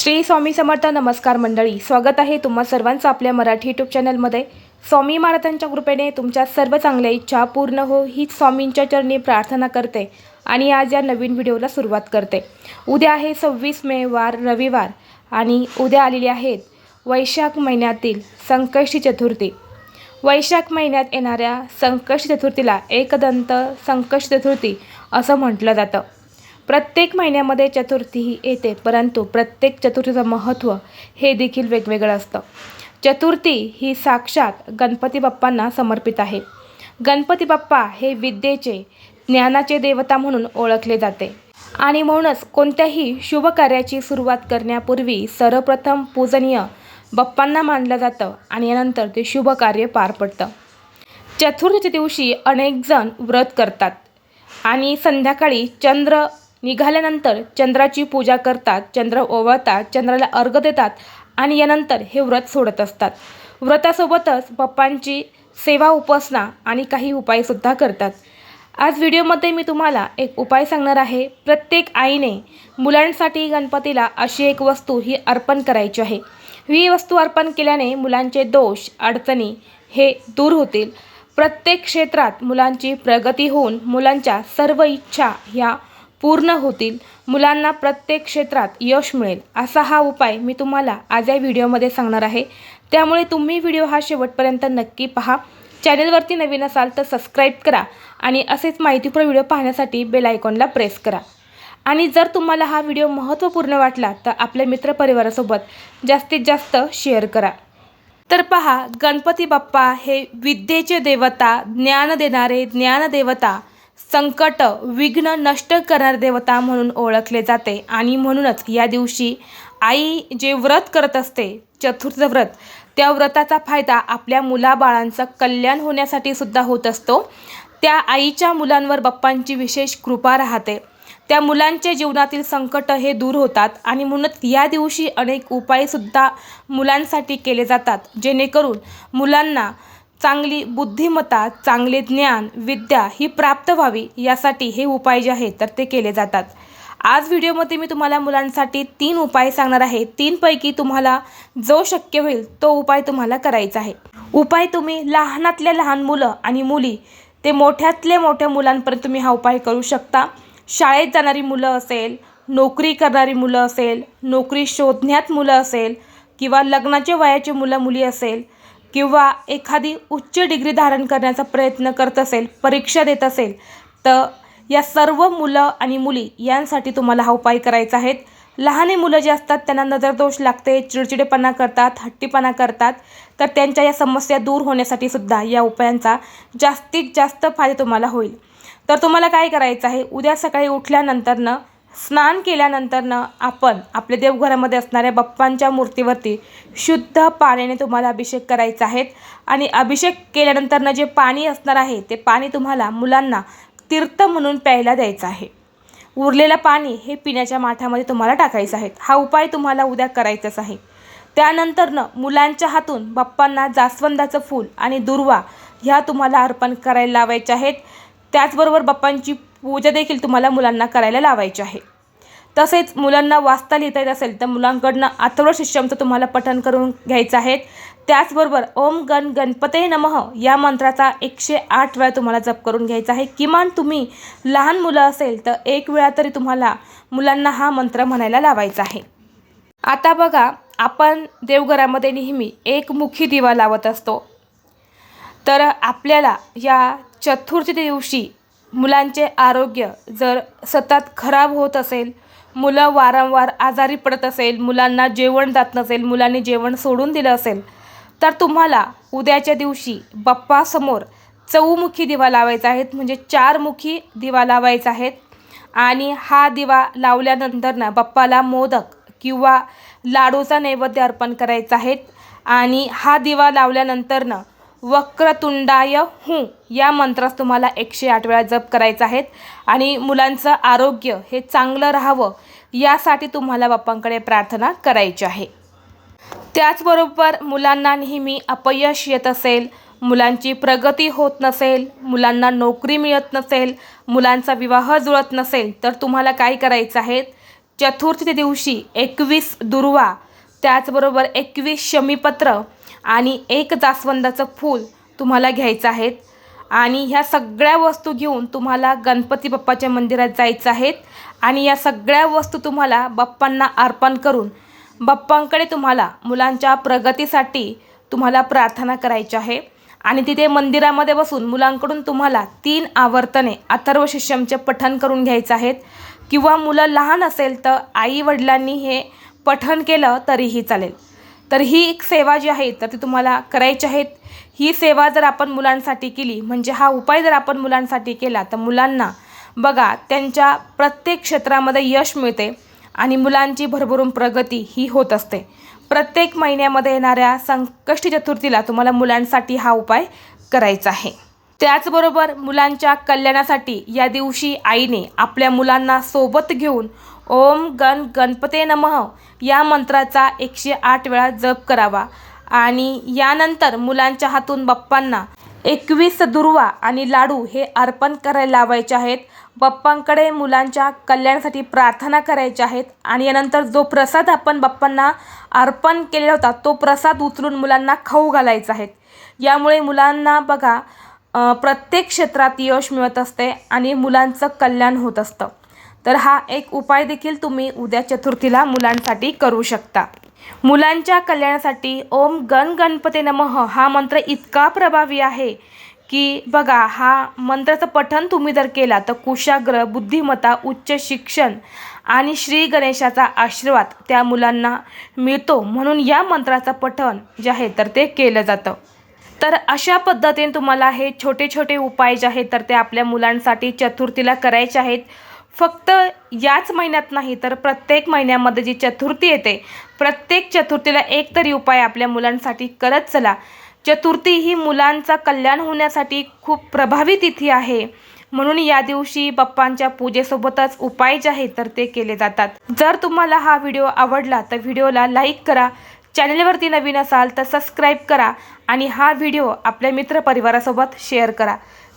श्री स्वामी समर्थ नमस्कार मंडळी स्वागत आहे तुम्हा सर्वांचं आपल्या मराठी यूट्यूब चॅनलमध्ये स्वामी महाराजांच्या कृपेने तुमच्या सर्व चांगल्या इच्छा पूर्ण हो हीच स्वामींच्या चरणी प्रार्थना करते आणि आज या नवीन व्हिडिओला सुरुवात करते. उद्या आहे सव्वीस मे वार रविवार आणि उद्या आलेली आहेत वैशाख महिन्यातील संकष्टी चतुर्थी. वैशाख महिन्यात येणाऱ्या संकष्टी चतुर्थीला एकदंत संकष्टी चतुर्थी असं म्हटलं जातं. प्रत्येक महिन्यामध्ये चतुर्थी ही येते परंतु प्रत्येक चतुर्थीचं महत्त्व हे देखील वेगवेगळं असतं. चतुर्थी ही साक्षात गणपती बाप्पांना समर्पित आहे. गणपती बाप्पा हे विद्येचे ज्ञानाचे देवता म्हणून ओळखले जाते. आणि म्हणूनच कोणत्याही शुभ कार्याची सुरुवात करण्यापूर्वी सर्वप्रथम पूजनीय बाप्पांना मानलं जातं आणि यानंतर ते शुभ कार्य पार पडतं. चतुर्थीच्या दिवशी अनेकजण व्रत करतात आणि संध्याकाळी चंद्र निघाल्यानंतर चंद्राची पूजा करतात चंद्र ओवळतात चंद्राला अर्घ देतात आणि यानंतर हे व्रत सोडत असतात. व्रतासोबतच पप्पांची सेवा उपासना आणि काही उपायसुद्धा करतात. आज व्हिडिओमध्ये मी तुम्हाला एक उपाय सांगणार आहे. प्रत्येक आईने मुलांसाठी गणपतीला अशी एक वस्तू ही अर्पण करायची आहे. ही वस्तू अर्पण केल्याने मुलांचे दोष अडचणी हे दूर होतील. प्रत्येक क्षेत्रात मुलांची प्रगती होऊन मुलांच्या सर्व इच्छा ह्या पूर्ण होतील. मुलांना प्रत्येक क्षेत्रात यश मिळेल. असा हा उपाय मी तुम्हाला आज या व्हिडिओमध्ये सांगणार आहे. त्यामुळे तुम्ही व्हिडिओ हा शेवटपर्यंत नक्की पहा. चॅनलवरती नवीन असाल तर सबस्क्राईब करा आणि असेच माहितीपूर्ण व्हिडिओ पाहण्यासाठी बेल आयकॉनला प्रेस करा. आणि जर तुम्हाला हा व्हिडिओ महत्त्वपूर्ण वाटला तर आपल्या मित्रपरिवारासोबत जास्तीत जास्त शेअर करा. तर पहा गणपती बाप्पा हे विद्येचे देवता ज्ञान देणारे ज्ञानदेवता संकट विघ्न नष्ट करणारे देवता म्हणून ओळखले जाते. आणि म्हणूनच या दिवशी आई जे व्रत करत असते चतुर्थ व्रत त्या व्रताचा फायदा आपल्या मुलाबाळांचं कल्याण होण्यासाठी सुद्धा होत असतो. त्या आईच्या मुलांवर बाप्पांची विशेष कृपा राहते. त्या मुलांच्या जीवनातील संकट हे दूर होतात आणि म्हणूनच या दिवशी अनेक उपायसुद्धा मुलांसाठी केले जातात. जेणेकरून मुलांना चांगली बुद्धिमत्ता चांगले ज्ञान विद्या ही प्राप्त व्हावी यासाठी हे उपाय जे आहेत तर ते केले जातात. आज व्हिडिओमध्ये मी तुम्हाला मुलांसाठी तीन उपाय सांगणार आहे. तीनपैकी तुम्हाला जो शक्य होईल तो उपाय तुम्हाला करायचा आहे. उपाय तुम्ही लहानातल्या लहान मुलं आणि मुली ते मोठ्यातल्या मोठ्या मुलांपर्यंत तुम्ही हा उपाय करू शकता. शाळेत जाणारी मुलं असेल नोकरी करणारी मुलं असेल नोकरी शोधण्यात मुलं असेल किंवा लग्नाच्या वयाची मुलं मुली असेल किंवा एखादी उच्च डिग्री धारण करण्याचा प्रयत्न करत असेल परीक्षा देत असेल तर या सर्व मुलं आणि मुली यांसाठी तुम्हाला हा उपाय करायचा आहे. लहाने मुलं जे असतात त्यांना नजरदोष लागते चिडचिडेपणा करतात हट्टीपणा करतात तर त्यांच्या या समस्या दूर होण्यासाठी सुद्धा या उपायांचा जास्तीत जास्त फायदा तुम्हाला होईल. तर तुम्हाला काय करायचं आहे? उद्या सकाळी उठल्यानंतरनं स्नान केल्यानंतरनं आपण आपल्या देवघरामध्ये असणाऱ्या बाप्पांच्या मूर्तीवरती शुद्ध पाण्याने तुम्हाला अभिषेक करायचा आहे. आणि अभिषेक केल्यानंतरनं जे पाणी असणार आहे ते पाणी तुम्हाला मुलांना तीर्थ म्हणून प्यायला द्यायचं आहे. उरलेलं पाणी हे पिण्याच्या माठामध्ये तुम्हाला टाकायचं आहे. हा उपाय तुम्हाला उद्या करायचाच आहे. त्यानंतरनं मुलांच्या हातून बाप्पांना जास्वंदाचं फूल आणि दुर्वा ह्या तुम्हाला अर्पण करायला लावायच्या आहेत. त्याचबरोबर बाप्पांची पूजा देखील तुम्हाला मुलांना करायला लावायची आहे. तसेच मुलांना वाचता लिहिता येत असेल तर मुलांकडनं अथर्व शिष्यमचं तुम्हाला पठण करून घ्यायचं आहे. त्याचबरोबर ओम गण गणपते नमः या मंत्राचा एकशे आठ वेळा तुम्हाला जप करून घ्यायचा आहे. किमान तुम्ही लहान मुलं असेल तर एक वेळा तरी तुम्हाला मुलांना हा मंत्र म्हणायला लावायचा आहे. आता बघा आपण देवघरामध्ये नेहमी एकमुखी दिवा लावत असतो. तर आपल्याला या चतुर्थी दिवशी मुलांचे आरोग्य जर सतत खराब होत असेल मुलं वारंवार आजारी पडत असेल मुलांना जेवण जात नसेल मुलांनी जेवण सोडून दिलं असेल तर तुम्हाला उद्याच्या दिवशी बाप्पासमोर चौमुखी दिवा लावायचा आहेत म्हणजे चारमुखी दिवा लावायचा आहेत आणि हा दिवा लावल्यानंतर ना बाप्पाला मोदक किंवा लाडूचा नैवेद्य अर्पण करायचा आहेत आणि हा दिवा लावल्यानंतरनं वक्रतुंडाय हूँ या मंत्रास तुम्हाला एकशे आठ वेळा जप करायचा आहेत. आणि मुलांचं आरोग्य हे चांगलं राहावं यासाठी तुम्हाला बाप्पांकडे प्रार्थना करायची आहे. त्याचबरोबर मुलांना नेहमी अपयश येत असेल मुलांची प्रगती होत नसेल मुलांना नोकरी मिळत नसेल मुलांचा विवाह जुळत नसेल तर तुम्हाला काय करायचं आहे? चतुर्थी दिवशी एकवीस दुर्वा त्याचबरोबर एकवीस शमीपत्र आणि एक जास्वंदाचं फूल तुम्हाला घ्यायचं आहेत. आणि ह्या सगळ्या वस्तू घेऊन तुम्हाला गणपती बाप्पाच्या मंदिरात जायचं आहेत. आणि या सगळ्या वस्तू तुम्हाला बाप्पांना अर्पण करून बाप्पांकडे तुम्हाला मुलांच्या प्रगतीसाठी तुम्हाला प्रार्थना करायची आहे. आणि तिथे मंदिरामध्ये बसून मुलांकडून तुम्हाला तीन आवर्तने अथर्व शिष्यमचे पठण करून घ्यायचं आहेत. किंवा मुलं लहान असेल तर आई वडिलांनी हे पठण केलं तरीही चालेल. तर ही एक सेवा जी आहे तर ती तुम्हाला करायची आहेत ही सेवा जर आपण मुलांसाठी केली म्हणजे हा उपाय जर आपण मुलांसाठी केला तर मुलांना बघा त्यांच्या प्रत्येक क्षेत्रामध्ये यश मिळते आणि मुलांची भरभरून प्रगती ही होत असते. प्रत्येक महिन्यामध्ये येणाऱ्या संकष्टी चतुर्थीला तुम्हाला मुलांसाठी हा उपाय करायचा आहे. त्याचबरोबर मुलांच्या कल्याणासाठी या दिवशी आईने आपल्या मुलांना सोबत घेऊन ओम गण गणपते नमः. या मंत्राचा एकशे आठ वेळा जप करावा. आणि यानंतर मुलांच्या हातून बाप्पांना एकवीस दुर्वा आणि लाडू हे अर्पण करायला लावायचे आहेत. बाप्पांकडे मुलांच्या कल्याणासाठी प्रार्थना करायच्या आहेत. आणि यानंतर जो प्रसाद आपण बाप्पांना अर्पण केलेला होता तो प्रसाद उचलून मुलांना खाऊ घालायचा आहे. यामुळे मुलांना बघा प्रत्येक क्षेत्रात यश मिळत असते आणि मुलांचं कल्याण होत असतं. तर हा एक उपाय देखील तुम्ही उद्या चतुर्थीला मुलांसाठी करू शकता. मुलांच्या कल्याणासाठी ओम गण गणपते नमः हा मंत्र इतका प्रभावी आहे की बघा हा मंत्राचं पठण तुम्ही जर केला तर कुशाग्र बुद्धिमत्ता उच्च शिक्षण आणि श्री गणेशाचा आशीर्वाद त्या मुलांना मिळतो म्हणून या मंत्राचं पठण जे आहे तर ते केलं जातं. तर अशा पद्धतीने तुम्हाला हे छोटे छोटे उपाय जे आहेत तर ते आपल्या मुलांसाठी चतुर्थीला करायचे आहेत. फक्त याच महिन्यात नाही तर प्रत्येक महिन्यामध्ये जी चतुर्थी येते प्रत्येक चतुर्थीला एक तरी उपाय आपल्या मुलांसाठी करत चला. चतुर्थी ही मुलांचा कल्याण होण्यासाठी खूप प्रभावी तिथी आहे. म्हणून या दिवशी बाप्पांच्या पूजेसोबतच उपाय जे आहेत तर ते केले जातात. जर तुम्हाला हा व्हिडिओ आवडला तर व्हिडिओला लाईक करा. चॅनलवरती नवीन असाल तर सबस्क्राईब करा आणि हा व्हिडिओ आपल्या मित्रपरिवारासोबत शेअर करा.